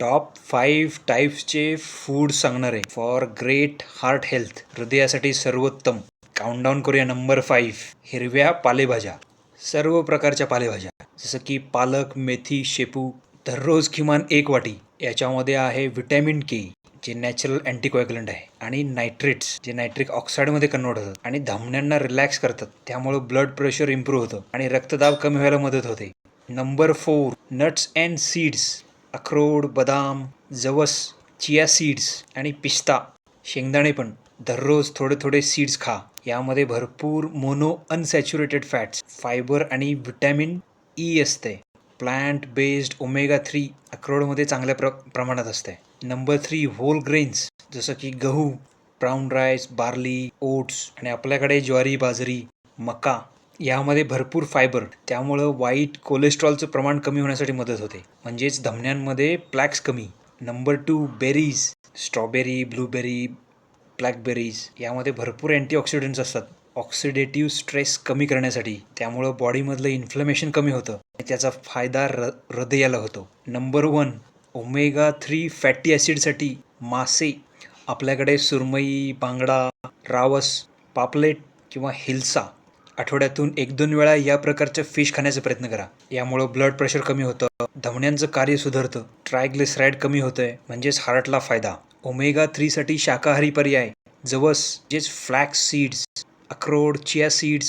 Top five टाईप्सचे food सांगणारे for great heart health हृदयासाठी सर्वोत्तम. काउंटडाऊन करूया नंबर फाईव्ह हिरव्या पालेभाज्या. सर्व प्रकारच्या पालेभाज्या. जसं की पालक मेथी शेपू दररोज किमान एक वाटी. याच्यामध्ये आहे व्हिटॅमिन के जे नॅचरल अँटीकोॲग्युलंट आहे. आणि नायट्रेट्स जे नायट्रिक ऑक्साईडमध्ये कन्वर्ट होतात. आणि धमन्यांना रिलॅक्स करतात. त्यामुळं ब्लड प्रेशर इम्प्रूव्ह होतं. आणि रक्तदाब कमी व्हायला मदत होते. Number four nuts and seeds अक्रोड बदाम जवस चिया सीड्स आणि पिस्ता. शेंगदाणे पण. दररोज थोडे थोडे सीड्स खा. यामध्ये भरपूर मोनो अनसॅच्युरेटेड फॅट्स फायबर आणि व्हिटॅमिन ई असते. प्लांट बेस्ड ओमेगा थ्री अक्रोडमध्ये चांगल्या प्र प्रमाणात असते. नंबर थ्री होल ग्रेन्स जसं की गहू ब्राऊन राईस बार्ली ओट्स आणि आपल्याकडे ज्वारी बाजरी मका. यामध्ये भरपूर फायबर त्यामुळं वाईट कोलेस्ट्रॉलचं प्रमाण कमी होण्यासाठी मदत होते. म्हणजेच धमन्यांमध्ये प्लॅक्स कमी. Number two berries. Strawberry blueberry blackberries यामध्ये भरपूर अँटीऑक्सिडंट्स असतात. ऑक्सिडेटिव्ह स्ट्रेस कमी करण्यासाठी त्यामुळं बॉडीमधलं इन्फ्लमेशन कमी होतं आणि त्याचा फायदा र हृदयाला होतो. Number one omega three fatty ॲसिडसाठी मासे आपल्याकडे सुरमई बांगडा रावस पापलेट किंवा हिलसा आठवड्यातून एक दोन वेळा या प्रकारच्या फिश खाण्याचा प्रयत्न करा. यामुळं ब्लड प्रेशर कमी होतं धमण्यांचं कार्य सुधारतं ट्रायग्लिसराईड कमी होतंय म्हणजेच हार्टला फायदा. ओमेगा थ्रीसाठी शाकाहारी पर्याय. जवस म्हणजेच फ्लॅक्स सीड्स अक्रोड चिया सीड्स